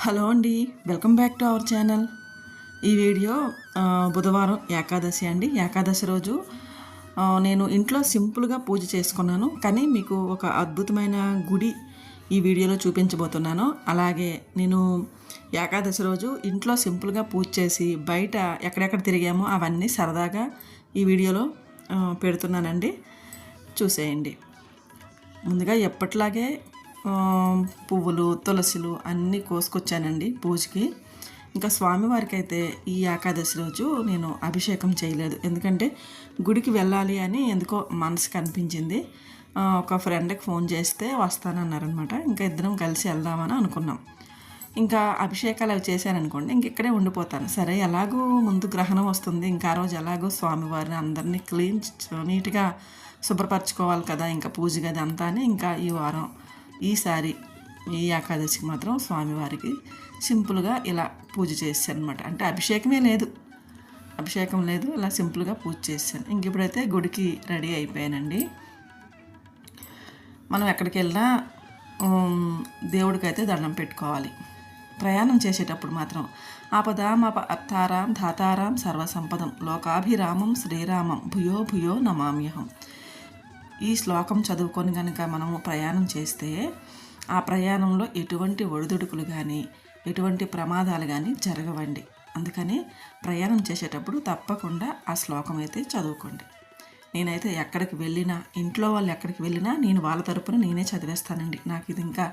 Hello అండి welcome back to our channel. ఈ video బుధవారం ఏకాదశి అండి. ఏకాదశి రోజు నేను ఇంట్లో సింపుల్గా పూజ చేసుకున్నాను. కానీ మీకు ఒక అద్భుతమైన గుడి ఈ వీడియోలో చూపించబోతున్నాను. అలాగే నేను ఏకాదశి రోజు ఇంట్లో సింపుల్గా పూజ చేసి బయట ఎక్కడెక్కడ తిరిగామో అవన్నీ సరదాగా ఈ వీడియోలో పెడుతున్నానండి. చూసేయండి. ముందుగా ఎప్పట్లాగే పువ్వులు తులసిలు అన్నీ కోసుకొచ్చానండి పూజకి. ఇంకా స్వామివారికి అయితే ఈ ఏకాదశి రోజు నేను అభిషేకం చేయలేదు. ఎందుకంటే గుడికి వెళ్ళాలి అని ఎందుకో మనసుకు అనిపించింది. ఒక ఫ్రెండ్కి ఫోన్ చేస్తే వస్తానన్నారనమాట. ఇంకా ఇద్దరం కలిసి వెళ్దామని అనుకున్నాం. ఇంకా అభిషేకాలు అవి చేశాననుకోండి ఇంక ఇక్కడే ఉండిపోతాను. సరే ఎలాగో ముందు గ్రహణం వస్తుంది. ఇంకా ఆ రోజు ఎలాగో స్వామివారిని అందరినీ క్లీన్ నీట్గా శుభ్రపరచుకోవాలి కదా ఇంకా పూజ గది అంతా అని ఇంకా ఈ వారం ఈసారి ఈ ఏకాదశికి మాత్రం స్వామివారికి సింపుల్గా ఇలా పూజ చేశాను అనమాట అంటే అభిషేకమే లేదు. అభిషేకం లేదు ఇలా సింపుల్గా పూజ చేశాను ఇంక ఇప్పుడైతే గుడికి రెడీ అయిపోయానండి. మనం ఎక్కడికి వెళ్ళినా దేవుడికైతే దండం పెట్టుకోవాలి. ప్రయాణం చేసేటప్పుడు మాత్రం ఆపదామప అత్తారాం ధాతారాం సర్వసంపదం లోకాభిరామం శ్రీరామం భూయో భూయో నమామ్యహం. ఈ శ్లోకం చదువుకొని కనుక మనము ప్రయాణం చేస్తే ఆ ప్రయాణంలో ఎటువంటి ఒడిదుడుకులు కానీ ఎటువంటి ప్రమాదాలు కానీ జరగవండి. అందుకని ప్రయాణం చేసేటప్పుడు తప్పకుండా ఆ శ్లోకం అయితే చదువుకోండి. నేనైతే ఎక్కడికి వెళ్ళినా ఇంట్లో వాళ్ళు ఎక్కడికి వెళ్ళినా నేను వాళ్ళ తరపున నేనే చదివేస్తానండి. నాకు ఇది ఇంకా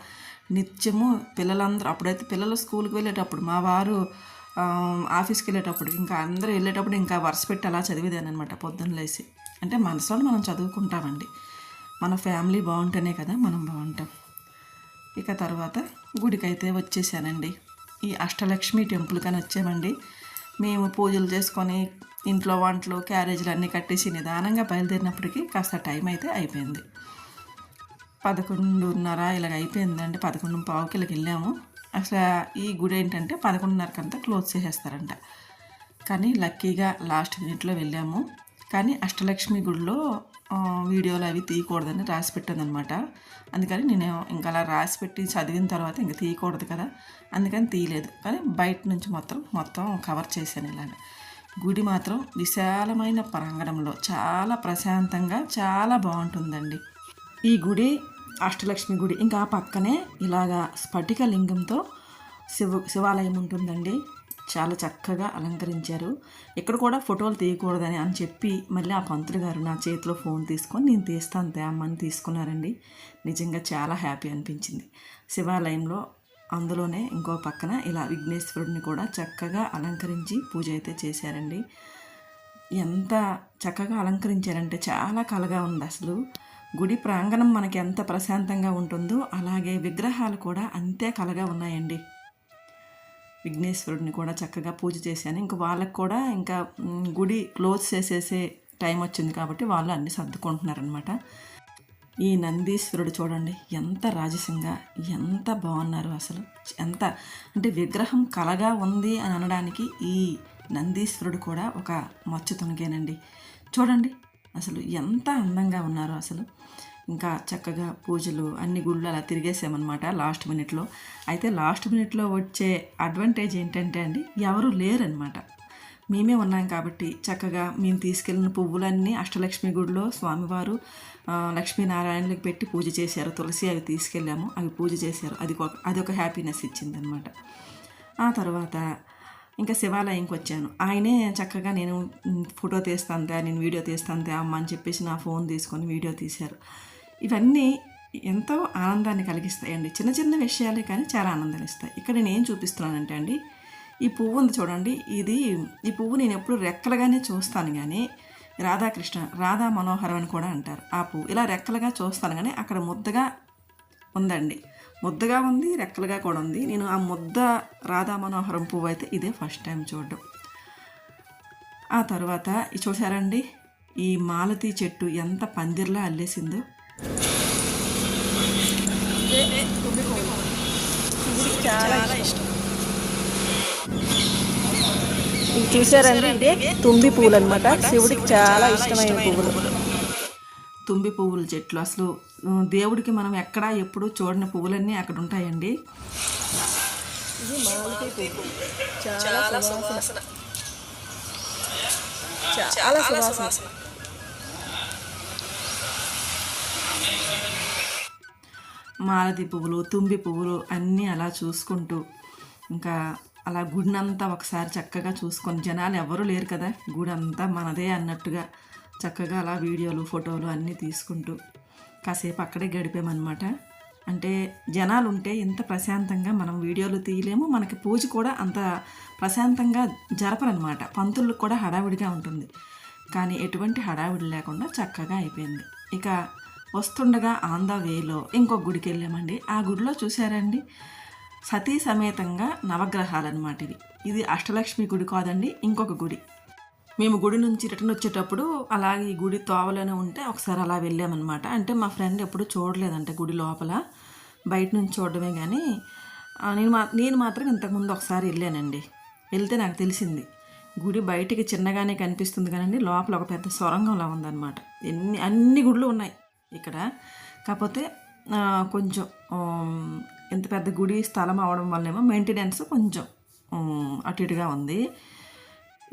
నిత్యము పిల్లలందరూ అప్పుడైతే పిల్లలు స్కూల్కి వెళ్ళేటప్పుడు మా వారు ఆఫీస్కి వెళ్ళేటప్పుడు ఇంకా అందరూ వెళ్ళేటప్పుడు ఇంకా వరుస పెట్టి అలా చదివేదాన్ని పొద్దున్న లేసి. అంటే మనసులో మనం చదువుకుంటామండి. మన ఫ్యామిలీ బాగుంటేనే కదా మనం బాగుంటాం. ఇక తర్వాత గుడికైతే వచ్చేసానండి. ఈ అష్టలక్ష్మి టెంపుల్ కానీ వచ్చామండి. మేము పూజలు చేసుకొని ఇంట్లో వంటలు క్యారేజీలు అన్నీ కట్టేసి నిదానంగా బయలుదేరినప్పటికీ కాస్త టైం అయితే అయిపోయింది. పదకొండున్నర ఇలాగ అయిపోయిందండి. పదకొండు పావుకి ఇలాగ వెళ్ళాము. అసలు ఈ గుడి ఏంటంటే పదకొండున్నరకంతా క్లోజ్ చేసేస్తారంట. కానీ లక్కీగా లాస్ట్ మినిట్లో వెళ్ళాము. కానీ అష్టలక్ష్మి గుడిలో వీడియోలు అవి తీయకూడదని రాసి పెట్టానమాట అందుకని నేను ఇంకా అలా రాసి పెట్టి చదివిన తర్వాత ఇంకా తీయకూడదు కదా. అందుకని తీయలేదు. కానీ బయట నుంచి మొత్తం మొత్తం కవర్ చేశాను ఇలాగ. గుడి మాత్రం విశాలమైన ప్రాంగణంలో చాలా ప్రశాంతంగా చాలా బాగుంటుందండి. ఈ గుడి అష్టలక్ష్మి గుడి. ఇంకా ఆ పక్కనే ఇలాగా స్ఫటిక లింగంతో శివ శివాలయం ఉంటుందండి. చాలా చక్కగా అలంకరించారు. ఇక్కడ కూడా ఫోటోలు తీయకూడదని అని చెప్పి మళ్ళీ ఆ పంతులు గారు నా చేతిలో ఫోన్ తీసుకొని నేను తీస్తాను తేమ్మని తీసుకున్నారండి. నిజంగా చాలా హ్యాపీ అనిపించింది. శివాలయంలో అందులోనే ఇంకో పక్కన ఇలా విఘ్నేశ్వరుడిని కూడా చక్కగా అలంకరించి పూజ అయితే చేశారండి. ఎంత చక్కగా అలంకరించారంటే చాలా కలగా ఉంది అసలు. గుడి ప్రాంగణం మనకి ఎంత ప్రశాంతంగా ఉంటుందో అలాగే విగ్రహాలు కూడా అంతే కలగా ఉన్నాయండి. విఘ్నేశ్వరుడిని కూడా చక్కగా పూజ చేశాను. ఇంకా వాళ్ళకు కూడా ఇంకా గుడి క్లోజ్ చేసేసే టైం వచ్చింది కాబట్టి వాళ్ళు అన్ని సర్దుకుంటున్నారనమాట ఈ నందీశ్వరుడు చూడండి ఎంత రాజసింగా ఎంత బాగున్నారు అసలు. ఎంత అంటే విగ్రహం కలగా ఉంది అని అనడానికి ఈ నందీశ్వరుడు కూడా ఒక మచ్చు తునిగేనండి చూడండి అసలు ఎంత అందంగా ఉన్నారు అసలు. ఇంకా చక్కగా పూజలు అన్ని గుళ్ళు అలా తిరిగేసామన్నమాట లాస్ట్ మినిట్లో. అయితే లాస్ట్ మినిట్లో వచ్చే అడ్వాంటేజ్ ఏంటంటే అండి ఎవరు లేరనమాట మేమే ఉన్నాం కాబట్టి చక్కగా మేము తీసుకెళ్ళిన పువ్వులన్నీ అష్టలక్ష్మి గుడిలో స్వామివారు ఆ, లక్ష్మీనారాయణలకు పెట్టి పూజ చేశారు. తులసి అవి తీసుకెళ్ళాము అవి పూజ చేశారు. అది అదొక అది ఒక హ్యాపీనెస్ ఇచ్చిందనమాట ఆ తర్వాత ఇంకా శివాలయంకి వచ్చాను. ఆయనే చక్కగా నేను ఫోటో తీస్తాను తే, నేను వీడియో తీస్తాను తే అమ్మ అని చెప్పేసి నా ఫోన్ తీసుకొని వీడియో తీశారు. ఇవన్నీ ఎంతో ఆనందాన్ని కలిగిస్తాయండి. చిన్న చిన్న విషయాలే కానీ చాలా ఆనందాన్ని ఇస్తాయి. ఇక్కడ నేను చూపిస్తున్నానంటే అండి ఈ పువ్వు ఉంది చూడండి ఇది ఈ పువ్వు నేను ఎప్పుడు రెక్కలుగానే చూస్తాను కానీ రాధాకృష్ణ రాధా మనోహరం అని కూడా అంటారు. ఆ పువ్వు ఇలా రెక్కలుగా చూస్తాను కానీ అక్కడ ముద్దగా ఉందండి. ముద్దగా ఉంది రెక్కలుగా కూడా ఉంది. నేను ఆ ముద్ద రాధా మనోహరం పువ్వు అయితే ఇదే ఫస్ట్ టైం చూడడం. ఆ తర్వాత ఇది చూసారండి ఈ మాలతి చెట్టు ఎంత పందిర్లా అల్లేసిందో. చాలా ఇష్టం ఇది చూసారండి ఇదే తుంబి పువ్వులు అనమాట శివుడికి చాలా ఇష్టమైన పువ్వులు. తుంబి పువ్వుల చెట్లు. అసలు దేవుడికి మనం ఎక్కడా ఎప్పుడు చూడని పువ్వులన్నీ అక్కడ ఉంటాయండి. ఇది మాలతి పువ్వు. చాలా సువాసన. చాలా సువాసన. మాలతి పువ్వులు తుంబి పువ్వులు అన్నీ అలా చూసుకుంటూ ఇంకా అలా గుడినంతా ఒకసారి చక్కగా చూసుకొని జనాలు ఎవరు లేరు కదా గుడి అంతా మనదే అన్నట్టుగా చక్కగా అలా వీడియోలు ఫోటోలు అన్నీ తీసుకుంటూ కాసేపు అక్కడే గడిపామన్నమాట. అంటే జనాలు ఉంటే ఇంత ప్రశాంతంగా మనం వీడియోలు తీయలేము మనకి పూజ కూడా అంత ప్రశాంతంగా జరపరనమాట పంతులకు కూడా హడావిడిగా ఉంటుంది. కానీ ఎటువంటి హడావిడి లేకుండా చక్కగా అయిపోయింది. ఇక వస్తుండగా ఆన్ ద వేలో ఇంకొక గుడికి వెళ్ళామండి. ఆ గుడిలో చూసారండి సతీ సమేతంగా నవగ్రహాలన్నమాట ఇవి. ఇది అష్టలక్ష్మి గుడి కాదండి ఇంకొక గుడి. మేము గుడి నుంచి రిటర్న్ వచ్చేటప్పుడు అలాగే ఈ గుడి తోవలోనే ఉంటే ఒకసారి అలా వెళ్ళామన్నమాట. అంటే మా ఫ్రెండ్ ఎప్పుడు చూడలేదంటే గుడి లోపల. బయట నుంచి చూడడమే కానీ నేను మా నేను మాత్రం ఇంతకుముందు ఒకసారి వెళ్ళానండి. వెళ్తే నాకు తెలిసింది. గుడి బయటికి చిన్నగానే కనిపిస్తుంది కానండి లోపల ఒక పెద్ద సొరంగంలా ఉందన్నమాట. ఎన్ని అన్ని గుడులు ఉన్నాయి ఇక్కడ. కాకపోతే కొంచెం ఇంత పెద్ద గుడి స్థలం అవడం వల్లేమో మెయింటెనెన్స్ కొంచెం అటు ఇటుగా ఉంది.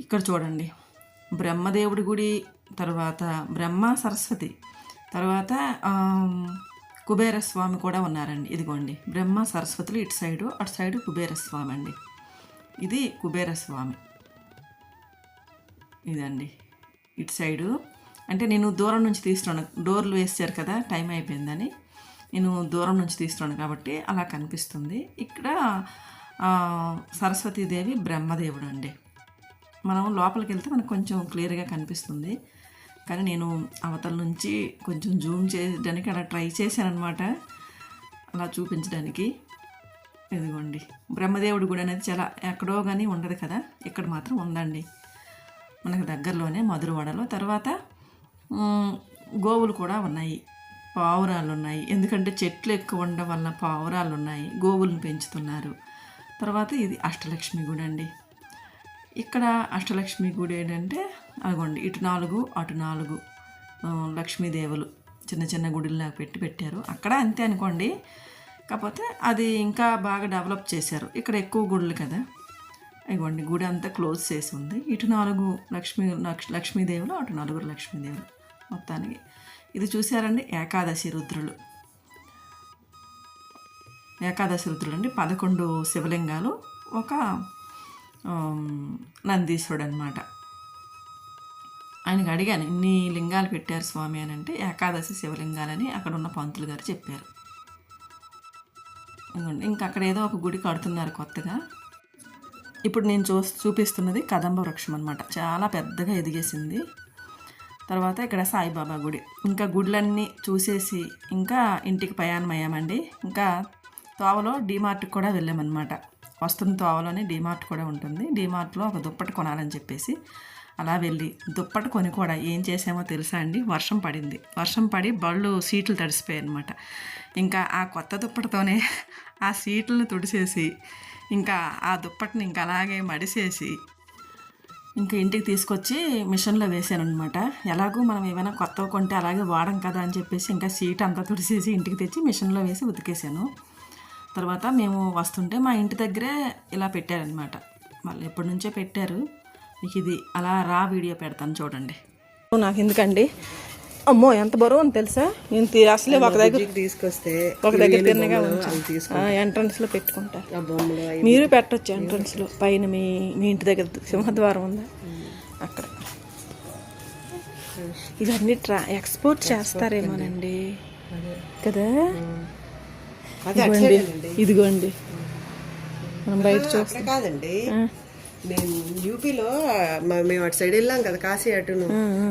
ఇక్కడ చూడండి. బ్రహ్మదేవుడి గుడి తర్వాత బ్రహ్మ సరస్వతి తర్వాత కుబేరస్వామి కూడా ఉన్నారండి. ఇదిగోండి బ్రహ్మ సరస్వతులు ఇటు సైడు అటు సైడు కుబేరస్వామి అండి. ఇది కుబేరస్వామి. ఇదండి ఇటు సైడు. అంటే నేను దూరం నుంచి తీస్తున్నాను. డోర్లు వేసారు కదా టైం అయిపోయిందని. నేను దూరం నుంచి తీస్తున్నాను కాబట్టి అలా కనిపిస్తుంది. ఇక్కడ సరస్వతీదేవి బ్రహ్మదేవుడు అండి. మనం లోపలికి వెళ్తే మనకు కొంచెం క్లియర్గా కనిపిస్తుంది. కానీ నేను అవతల నుంచి కొంచెం జూమ్ చేయడానికి అలా ట్రై చేశాను అలా చూపించడానికి. ఇదిగోండి. బ్రహ్మదేవుడి గుడి అనేది చాలా ఎక్కడో కానీ ఉండదు కదా? ఇక్కడ మాత్రం ఉందండి. మనకు దగ్గరలోనే మధురవాడలో. తర్వాత గోవులు కూడా ఉన్నాయి. పావురాలు ఉన్నాయి ఎందుకంటే చెట్లు ఎక్కువ ఉండడం వల్ల పావురాలు ఉన్నాయి గోవులను పెంచుతున్నారు. తర్వాత ఇది అష్టలక్ష్మి గుడి అండి ఇక్కడ అష్టలక్ష్మి గుడి ఏంటంటే అదిగోండి ఇటు నాలుగు అటు నాలుగు లక్ష్మీదేవులు చిన్న చిన్న గుడిలాగా పెట్టి పెట్టారు. అక్కడ అంతే అనుకోండి. కాకపోతే అది ఇంకా బాగా డెవలప్ చేశారు. ఇక్కడ ఎక్కువ గుడులు కదా. ఇగోండి గుడి అంతా క్లోజ్ చేసి ఉంది. ఇటు నాలుగు లక్ష్మీ లక్ష్ లక్ష్మీదేవులు అటు నలుగురు లక్ష్మీదేవులు మొత్తానికి. ఇది చూసారండి ఏకాదశి రుద్రులు. ఏకాదశి రుద్రులు అండి పదకొండు శివలింగాలు ఒక ఆమ్, నందీశ్వరుడు అనమాట ఆయనకి అడిగాను ఇన్ని లింగాలు పెట్టారు స్వామి అని అంటే ఏకాదశి శివలింగాలని అక్కడ ఉన్న పంతులు గారు చెప్పారు. ఇంకా అక్కడ ఏదో ఒక గుడి కడుతున్నారు కొత్తగా. ఇప్పుడు నేను చూ చూపిస్తున్నది కదంబ వృక్షం అనమాట చాలా పెద్దగా ఎదిగేసింది. తర్వాత ఇక్కడ సాయిబాబా గుడి. ఇంకా గుడ్లన్నీ చూసేసి ఇంకా ఇంటికి ప్రయాణం అయ్యామండి ఇంకా తోవలో డీమార్ట్కి కూడా వెళ్ళామన్నమాట. వస్తున్న తోవలోనే డీమార్ట్ కూడా ఉంటుంది. డీమార్ట్లో ఒక దుప్పటి కొనాలని చెప్పేసి అలా వెళ్ళి దుప్పటి కొని కూడా ఏం చేసామో తెలుసా అండి? వర్షం పడింది. వర్షం పడి బళ్ళు సీట్లు తడిసిపోయాయి అనమాట ఇంకా ఆ కొత్త దుప్పటితోనే ఆ సీట్లను తుడిసేసి ఇంకా ఆ దుప్పటిని ఇంకా అలాగే మడిసేసి ఇంకా ఇంటికి తీసుకొచ్చి మిషన్లో వేసాను అనమాట ఎలాగో మనం ఏమైనా కొత్తవి కొంటే అలాగే వాడం కదా అని చెప్పేసి ఇంకా సీట్ అంతా తుడిసేసి ఇంటికి తెచ్చి మిషన్లో వేసి ఉతికేసాను తర్వాత మేము వస్తుంటే మా ఇంటి దగ్గరే ఇలా పెట్టారనమాట వాళ్ళు ఎప్పటి నుంచో పెట్టారు. మీకు ఇది అలా రా వీడియో పెడతాను చూడండి. నాకు ఎందుకండి? అమ్మో ఎంత బరువు అని తెలుసా? నేను అసలే ఒక దగ్గర తీసుకొస్తే ఒక దగ్గర తిన్నగా ఎంట్రన్స్లో అవి మీరు పెట్టొచ్చు ఎంట్రన్స్లో. పైన మీ మీ ఇంటి దగ్గర సింహద్వారం ఉందా. అక్కడ. ఇవన్నీ ట్రా ఎక్స్పోర్ట్ చేస్తారేమోనండి. కదా? ఇదిగోండి ఇదిగోండి. మనం బయట కాదండి. మేము యూపీలో మేము అటు సైడ్ వెళ్ళాం కదా కాశీ అటును.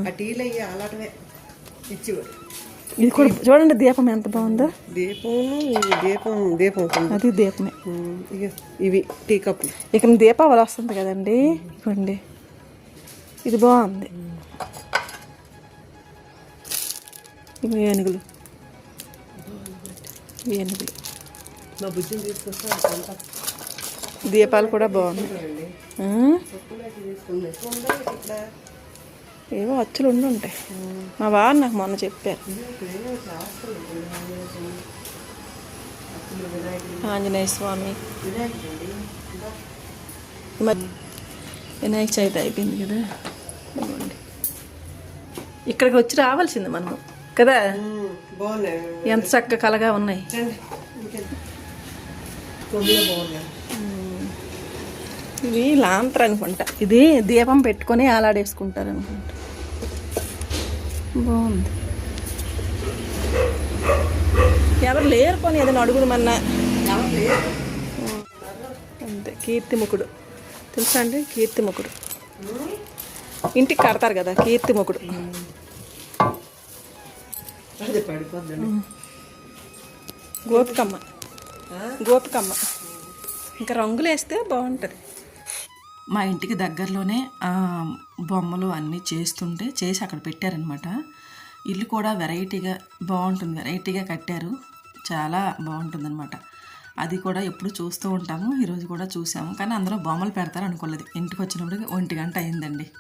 ఆ టీలు అయ్యి అలాంటివే ఇచ్చేవారు. ఇది కూడా చూడండి దీపం ఎంత బాగుందో. దీపం దీపం దీపం. అది దీపమే. ఇవి టీ కప్పులు. ఇక దీపావళి వస్తుంది కదండి. ఇవ్వండి ఇది బాగుంది. ఇవి ఏనుగులు. ఏనుగులు. మా బుజ్జిని తీసుకొస్తే అంతా దీపాలు కూడా బాగున్నాయి ఏవో అచ్చులు ఉండి ఉంటాయి. మా వారు నాకు మొన్న చెప్పారు. ఆంజనేయ స్వామి. వినాయక చవితి అయిపోయింది కదా. ఇక్కడికి వచ్చి రావాల్సింది మనం కదా? ఎంత చక్కగా కలగా ఉన్నాయి రండి ఇంకెంత తొమ్మిది బాగున్నాయి ఇవి లాంతర్ అనుకుంటా. ఇది దీపం పెట్టుకొని ఆలాడేసుకుంటారు అనుకుంటా బాగుంది. ఎవరు లేరు కొని ఏదైనా అడుగుదమన్నా లేరు. అంతే కీర్తిముఖుడు తెలుసా అండి? కీర్తిముఖుడు ఇంటికి కడతారు కదా కీర్తిముఖుడు గోపికమ్మ. గోపికమ్మ. ఇంకా రంగులు వేస్తే బాగుంటుంది. మా ఇంటికి దగ్గరలోనే బొమ్మలు అన్నీ చేస్తుంటే చేసి అక్కడ పెట్టారనమాట ఇల్లు కూడా వెరైటీగా బాగుంటుంది. వెరైటీగా కట్టారు. చాలా బాగుంటుంది అది కూడా ఎప్పుడు చూస్తూ ఉంటాము. ఈరోజు కూడా చూసాము. కానీ అందరూ బొమ్మలు పెడతారు అనుకోలేదు. ఇంటికి వచ్చినప్పుడు ఒంటి గంట అయిందండి.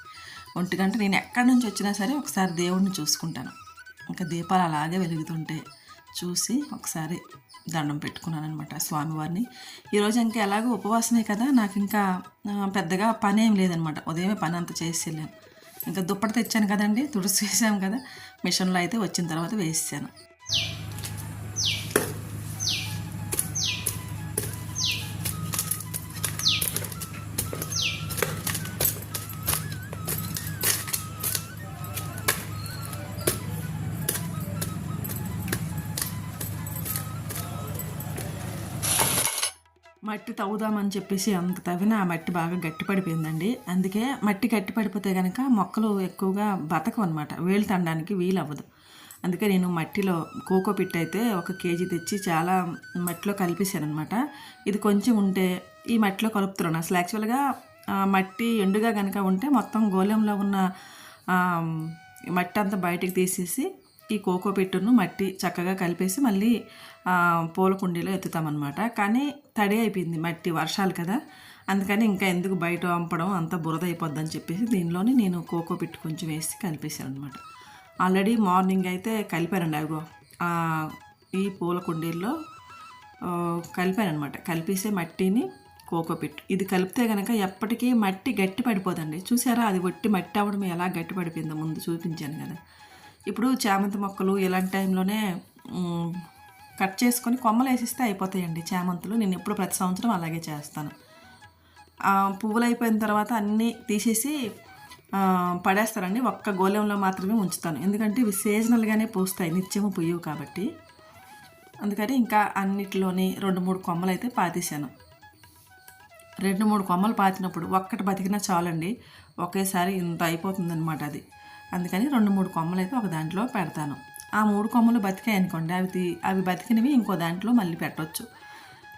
ఒంటి గంట నేను ఎక్కడి నుంచి వచ్చినా సరే ఒకసారి దేవుడిని చూసుకుంటాను. ఇంకా దీపాలు అలాగే వెలుగుతుంటే చూసి ఒకసారి దండం పెట్టుకున్నాను అనమాట స్వామివారిని ఈరోజు ఇంకా ఎలాగో ఉపవాసమే కదా నాకు ఇంకా పెద్దగా పని ఏం లేదనమాట ఉదయమే పని అంత చేసి వెళ్ళాను. ఇంకా దుప్పటి తెచ్చాను కదండి తుడుసు వేసాము కదా మిషన్లో అయితే వచ్చిన తర్వాత వేసాను మట్టి తవ్వుదామని చెప్పేసి అంత తవ్విన ఆ మట్టి బాగా గట్టిపడిపోయిందండి. అందుకే మట్టి గట్టి పడిపోతే కనుక మొక్కలు ఎక్కువగా బతకం అనమాట వేలు తండడానికి వీలు అవ్వదు అందుకే నేను మట్టిలో కోకో పిట్ అయితే ఒక కేజీ తెచ్చి చాలా మట్టిలో కలిపేశాను అనమాట ఇది కొంచెం ఉంటే ఈ మట్టిలో కలుపుతున్నాను. అసలు యాక్చువల్గా మట్టి ఎండుగా కనుక ఉంటే మొత్తం గోళంలో ఉన్న మట్టి అంతా బయటికి తీసేసి ఈ కోకో పెట్టును మట్టి చక్కగా కలిపేసి మళ్ళీ పూల కుండీలో ఎత్తుతామన్నమాట. కానీ తడి అయిపోయింది మట్టి వర్షాలు కదా. అందుకని ఇంకా ఎందుకు బయట పంపడం అంత బురద అయిపోద్దని చెప్పేసి దీనిలోని నేను కోకో పిట్టు కొంచెం వేసి కలిపేశాను అనమాట ఆల్రెడీ మార్నింగ్ అయితే కలిపానండి అగో ఈ పూల కుండీల్లో కలిపానమాట కలిపేసే మట్టిని కోకోపిట్ ఇది కలిపితే కనుక ఎప్పటికీ మట్టి గట్టి పడిపోదండి. చూసారా? అది ఒట్టి మట్టి అవ్వడం ఎలా గట్టి పడిపోయిందో ముందు చూపించాను కదా. ఇప్పుడు చామంతి మొక్కలు ఇలాంటి టైంలోనే కట్ చేసుకొని కొమ్మలు వేసిస్తే అయిపోతాయండి చామంతులు. నేను ఎప్పుడు ప్రతి సంవత్సరం అలాగే చేస్తాను. పువ్వులు అయిపోయిన తర్వాత అన్నీ తీసేసి పడేస్తారండి. ఒక్క గోళంలో మాత్రమే ఉంచుతాను. ఎందుకంటే ఇవి సీజనల్గానే పూస్తాయి. నిత్యము పుయ్యవు కాబట్టి. అందుకని ఇంకా అన్నిటిలోని రెండు మూడు కొమ్మలు అయితే పాతేశాను. రెండు మూడు కొమ్మలు పాతినప్పుడు ఒక్కటి బతికినా చాలండి. ఒకేసారి ఇంత అయిపోతుందన్నమాట అది. అందుకని రెండు మూడు కొమ్మలు అయితే ఒక దాంట్లో పెడతాను. ఆ మూడు కొమ్మలు బతికాయి అనుకోండి అవి అవి బతికినవి ఇంకో దాంట్లో మళ్ళీ పెట్టవచ్చు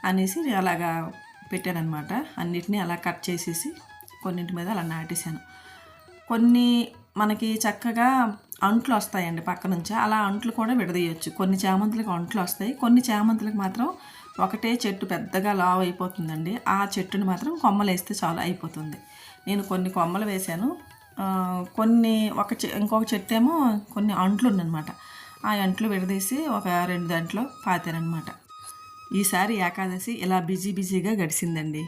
అనేసి అలాగా పెట్టానమాట అన్నిటినీ అలా కట్ చేసేసి కొన్నింటి మీద అలా నాటేశాను. కొన్ని మనకి చక్కగా అంట్లు వస్తాయండి పక్క నుంచి అలా అంట్లు కూడా విడదీయచ్చు. కొన్ని చామంతులకు అంట్లు వస్తాయి కొన్ని చామంతులకు మాత్రం ఒకటే చెట్టు పెద్దగా లావ్ అయిపోతుందండి. ఆ చెట్టుని మాత్రం కొమ్మలు వేస్తే చాలా అయిపోతుంది. నేను కొన్ని కొమ్మలు వేశాను కొన్ని ఒక చె ఇంకొక చెట్టు ఏమో కొన్ని అంట్లు ఉందన్నమాట ఆ అంట్లు విడదీసి ఒక రెండు దాంట్లో పాతారనమాట ఈసారి ఏకాదశి ఇలా బిజీ బిజీగా గడిచిందండి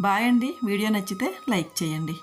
బాయ్ అండి. వీడియో నచ్చితే లైక్ చేయండి.